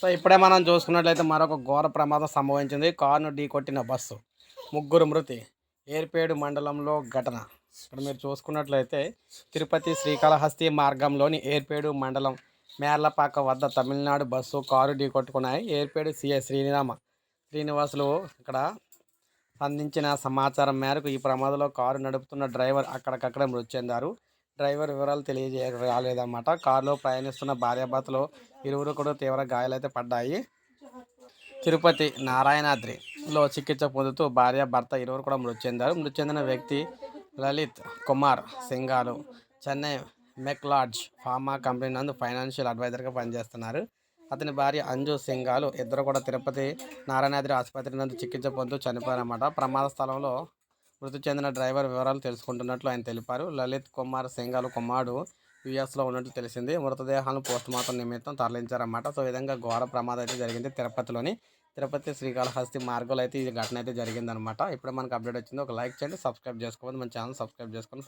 So ఇప్పుడే మనం చూసుకున్నట్లయితే మరొక ఘోర ప్రమాదం సంభవించింది. కారును ఢీకొట్టిన బస్సు. ముగ్గురు మృతి. ఏర్పేడు మండలంలో ఘటన. ఇక్కడ మీరు చూసుకున్నట్లయితే తిరుపతి శ్రీకాళహస్తి మార్గంలోని ఏర్పేడు మండలం మేర్లపాక వద్ద తమిళనాడు బస్సు కారు ఢీకొట్టుకున్నాయి ఏర్పేడు సిఐ శ్రీనిరామ శ్రీనివాసులు ఇక్కడ అందించిన సమాచారం మేరకు ఈ ప్రమాదంలో కారు నడుపుతున్న డ్రైవర్ అక్కడికక్కడే మృతి చెందారు. డ్రైవర్ వివరాలు తెలియజేయ రాలేదన్నమాట కారులో ప్రయాణిస్తున్న భార్యాభర్తలు ఇరువురు కూడా తీవ్ర గాయాలైతే పడ్డాయి. తిరుపతి నారాయణాద్రిలో చికిత్స పొందుతూ భార్య భర్త ఇరువురు కూడా మృతి చెందారు. మృతి చెందిన వ్యక్తి లలిత్ కుమార్ సింగాలు చెన్నై మెక్లాడ్జ్ ఫార్మా కంపెనీ నందు ఫైనాన్షియల్ అడ్వైజర్గా పనిచేస్తున్నారు. అతని భార్య అంజు సింగాలు ఇద్దరు కూడా తిరుపతి నారాయణాద్రి ఆసుపత్రి నందు చికిత్స పొందుతూ చనిపోయారన్నమాట. ప్రమాద స్థలంలో మృతి చెందిన డ్రైవర్ వివరాలు తెలుసుకుంటున్నట్లు ఆయన తెలిపారు. లలిత్ కుమార్ సింగాలు కుమారుడు యుఎస్లో ఉన్నట్లు తెలిసింది. మృతదేహాలను పోస్టుమార్టం నిమిత్తం తరలించారన్నమాట. సో ఈ విధంగా ఘోర ప్రమాదం అయితే జరిగింది తిరుపతిలోని తిరుపతి శ్రీకాళహస్తి మార్గంలో అయితే ఈ ఘటన అయితే జరిగిందనమాట ఇప్పుడు మనకు అప్డేట్ వచ్చింది. ఒక లైక్ చేయండి సబ్స్క్రైబ్ చేసుకోవాలి మన ఛానల్ సబ్స్క్రైబ్ చేసుకొని